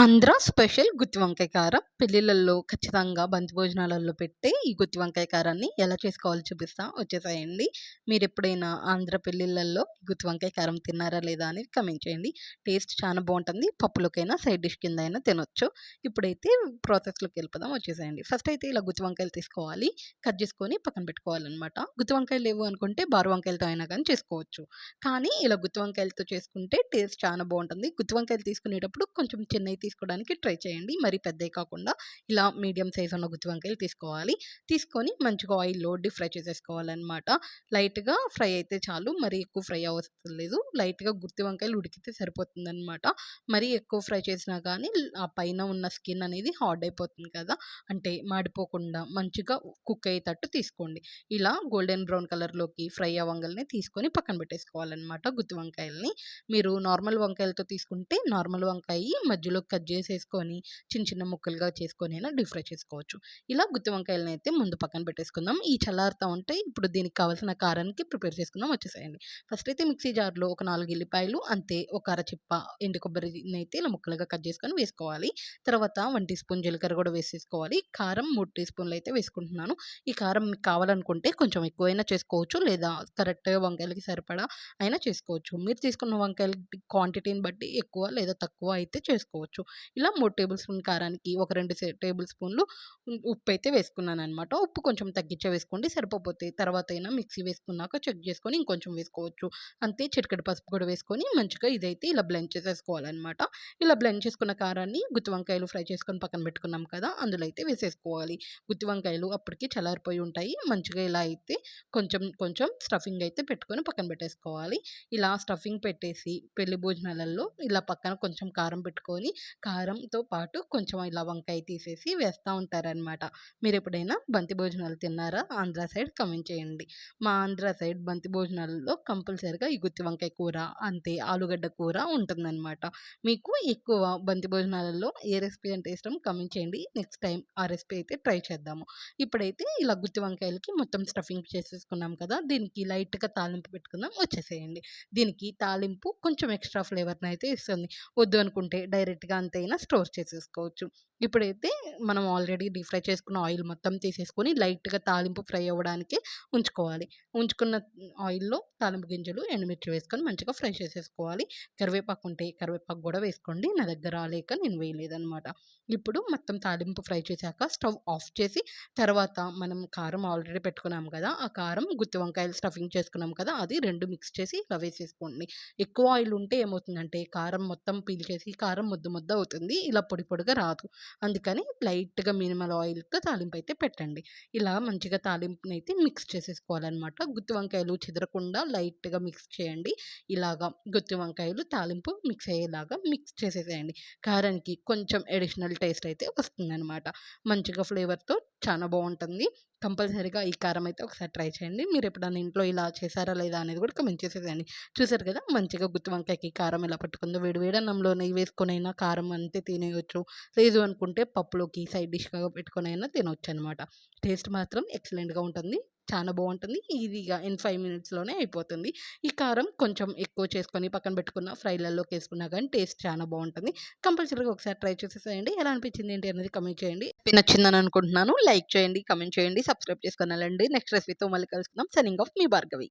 Andhra special గుత్తి వంకాయ కారం. పెళ్ళిళ్ళల్లో ఖచ్చితంగా బంతి భోజనాలలో పెట్టే ఈ గుత్తి వంకాయ కారాన్ని ఎలా చేసుకోవాలో చూపిస్తా వచ్చేసాయండి. మీరు ఎప్పుడైనా ఆంధ్ర పెళ్ళిళ్ళల్లో గుత్తి వంకాయ కారం తిన్నారా లేదా అని కమెంట్ చేయండి. టేస్ట్ చాలా బాగుంటుంది. పప్పులకైనా సైడ్ డిష్ కింద అయినా తినొచ్చు. ఇప్పుడైతే ప్రాసెస్లోకి వెళ్ళిపోదాం వచ్చేసాయండి. ఫస్ట్ అయితే ఇలా గుత్తి వంకాయలు తీసుకోవాలి. కట్ చేసుకొని పక్కన పెట్టుకోవాలన్నమాట. గుత్తి వంకాయలు లేవు అనుకుంటే బారు వంకాయలతో అయినా కానీ చేసుకోవచ్చు. కానీ ఇలా గుత్తి వంకాయలతో చేసుకుంటే టేస్ట్ చాలా బాగుంటుంది. గుత్తి వంకాయలు తీసుకునేటప్పుడు కొంచెం చిన్నవి తీసుకోవడానికి ట్రై చేయండి. మరి పెద్దవి కాకుండా ఇలా మీడియం సైజ్ ఉన్న గుత్తి వంకాయలు తీసుకోవాలి. తీసుకొని మంచిగా ఆయిల్లో డీప్ ఫ్రై చేసేసుకోవాలన్నమాట. లైట్గా ఫ్రై అయితే చాలు. మరి ఎక్కువ ఫ్రై అవసరం లేదు. లైట్గా గుత్తి వంకాయలు ఉడికితే సరిపోతుందన్నమాట. మరి ఎక్కువ ఫ్రై చేసినా కానీ ఆ పైన ఉన్న స్కిన్ అనేది హార్డ్ అయిపోతుంది కదా! అంటే మాడిపోకుండా మంచిగా కుక్ అయ్యేటట్టు తీసుకోండి. ఇలా గోల్డెన్ బ్రౌన్ కలర్లోకి ఫ్రై అవ్వగలనే తీసుకొని పక్కన పెట్టేసుకోవాలన్నమాట గుత్తి వంకాయలని. మీరు నార్మల్ వంకాయలతో తీసుకుంటే నార్మల్ వంకాయ మధ్యలో కట్ చేసేసుకొని చిన్న చిన్న ముక్కలుగా చేసుకొని అయినా డీప్ ఫ్రై చేసుకోవచ్చు. ఇలా గుత్తి వంకాయలను అయితే ముందు పక్కన పెట్టేసుకుందాం. ఈ చల్లారుతూ ఉంటే ఇప్పుడు దీనికి కావాల్సిన కారానికి ప్రిపేర్ చేసుకుందాం. వచ్చేసేయండి. ఫస్ట్ అయితే మిక్సీ జార్లో ఒక నాలుగు ఎల్లిపాయలు అంతే ఒక అరచిప్ప ఎండు కొబ్బరిని అయితే ఇలా ముక్కలుగా కట్ చేసుకొని వేసుకోవాలి. తర్వాత వన్ టీ స్పూన్ జీలకర్ర కూడా వేసేసుకోవాలి. కారం మూడు టీ స్పూన్లు అయితే వేసుకుంటున్నాను. ఈ కారం మీకు కావాలనుకుంటే కొంచెం ఎక్కువైనా చేసుకోవచ్చు లేదా కరెక్ట్గా వంకాయలకి సరిపడా అయినా చేసుకోవచ్చు. మీరు తీసుకున్న వంకాయల క్వాంటిటీని బట్టి ఎక్కువ లేదా తక్కువ అయితే చేసుకోవచ్చు. ఇలా మూడు టేబుల్ స్పూన్ కారానికి ఒక రెండు టేబుల్ స్పూన్లు ఉప్పు అయితే వేసుకున్నాను అనమాట ఉప్పు కొంచెం తగ్గించే వేసుకోండి సరిపోతే తర్వాత అయినా మిక్సీ వేసుకున్నాక చెక్ చేసుకొని ఇంకొంచెం వేసుకోవచ్చు. అంతే చిటికెడు పసుపు కూడా వేసుకొని మంచిగా ఇదైతే ఇలా బ్లెండ్ చేసేసుకోవాలన్నమాట. ఇలా బ్లెండ్ చేసుకున్న కారాన్ని గుత్తి వంకాయలు ఫ్రై చేసుకొని పక్కన పెట్టుకున్నాం కదా అందులో అయితే వేసేసుకోవాలి. గుత్తి వంకాయలు అప్పటికి చల్లారిపోయి ఉంటాయి. మంచిగా ఇలా అయితే కొంచెం కొంచెం స్టఫింగ్ అయితే పెట్టుకొని పక్కన పెట్టేసుకోవాలి. ఇలా స్టఫింగ్ పెట్టేసి పెళ్ళి భోజనాలలో ఇలా పక్కన కొంచెం కారం పెట్టుకొని కారంతో పాటు కొంచెం ఇలా వంకాయ తీసేసి వేస్తూ ఉంటారనమాట మీరు ఎప్పుడైనా బంతి భోజనాలు తిన్నారా? ఆంధ్ర సైడ్ కమెంట్ చేయండి. మా ఆంధ్ర సైడ్ బంతి భోజనాలలో కంపల్సరిగా ఈ గుత్తి వంకాయ కూర అంతే ఆలుగడ్డ కూర ఉంటుందన్నమాట. మీకు ఎక్కువ బంతి భోజనాలలో ఏ రెసిపీ అంటే ఇష్టం కమెంట్ చేయండి. నెక్స్ట్ టైం ఆ రెసిపీ అయితే ట్రై చేద్దాము. ఇప్పుడైతే ఇలా గుత్తి వంకాయలకి మొత్తం స్టఫింగ్ చేసేసుకున్నాం కదా దీనికి లైట్గా తాలింపు పెట్టుకుందాం వచ్చేసేయండి. దీనికి తాలింపు కొంచెం ఎక్స్ట్రా ఫ్లేవర్ని అయితే ఇస్తుంది. వద్దు అనుకుంటే డైరెక్ట్గా అంతైనా స్టోర్ చేసేసుకోవచ్చు. ఇప్పుడైతే మనం ఆల్రెడీ డీప్ ఫ్రై చేసుకున్న ఆయిల్ మొత్తం తీసేసుకొని లైట్గా తాలింపు ఫ్రై అవ్వడానికి ఉంచుకోవాలి. ఉంచుకున్న ఆయిల్లో తాలింపు గింజలు ఎండుమిర్చి వేసుకొని మంచిగా ఫ్రై చేసేసుకోవాలి. కరివేపాకు ఉంటే కరివేపాకు కూడా వేసుకోండి. నా దగ్గర రాలేక నేను వేయలేదనమాట ఇప్పుడు మొత్తం తాలింపు ఫ్రై చేశాక స్టవ్ ఆఫ్ చేసి తర్వాత మనం కారం ఆల్రెడీ పెట్టుకున్నాం కదా ఆ కారం గుత్తి వంకాయలు స్టఫింగ్ చేసుకున్నాం కదా అది రెండు మిక్స్ చేసి ఇలా వేసేసుకోండి ఎక్కువ ఆయిల్ ఉంటే ఏమవుతుందంటే కారం మొత్తం పీల్చేసి కారం ముద్ద ముద్ద అవుతుంది. ఇలా పొడి పొడిగా రాదు. అందుకని లైట్గా మినిమల్ ఆయిల్తో తాలింపు అయితే పెట్టండి. ఇలా మంచిగా తాలింపుని అయితే మిక్స్ చేసేసుకోవాలన్నమాట. గుత్తి వంకాయలు చెదరకుండా లైట్గా మిక్స్ చేయండి. ఇలాగా గుత్తి వంకాయలు తాలింపు మిక్స్ అయ్యేలాగా మిక్స్ చేసేసేయండి. కారానికి కొంచెం అడిషనల్ టేస్ట్ అయితే వస్తుందన్నమాట. మంచిగా ఫ్లేవర్తో చాలా బాగుంటుంది. కంపల్సరీగా ఈ కారం అయితే ఒకసారి ట్రై చేయండి. మీరు ఎప్పుడైనా ఇంట్లో ఇలా చేశారా లేదా అనేది కూడా కమెంట్ చేసేసేయండి. చూసారు కదా! మంచిగా గుత్తి వంకాయకి కారం ఎలా పట్టుకుందో. వేడి వేడి అన్నంలో నెయ్యి వేసుకొనైనా కారం అంతే తినేయచ్చు. లేదు అనుకుంటే పప్పులోకి సైడ్ డిష్గా పెట్టుకొనైనా తినవచ్చు అనమాట టేస్ట్ మాత్రం ఎక్సలెంట్గా ఉంటుంది. చాలా బాగుంటుంది ఈజీగా ఇన్ ఫైవ్ మినిట్స్లోనే అయిపోతుంది. ఈ కారం కొంచెం ఎక్కువ చేసుకొని పక్కన పెట్టుకున్న ఫ్రైలలోకి వేసుకున్నా కానీ టేస్ట్ చాలా బాగుంటుంది కంపల్సరీగా ఒకసారి ట్రై చేసేసేయండి. ఎలా అనిపించింది ఏంటి అనేది కమెంట్ చేయండి. నచ్చిందని అనుకుంటున్నాను లైక్ చేయండి కమెంట్ చేయండి సబ్స్క్రైబ్ చేసుకుని నెక్స్ట్ రెసిపీతో మళ్ళీ కలుసుకుందాం. సెనింగ్ ఆఫ్ మీ భార్గవి.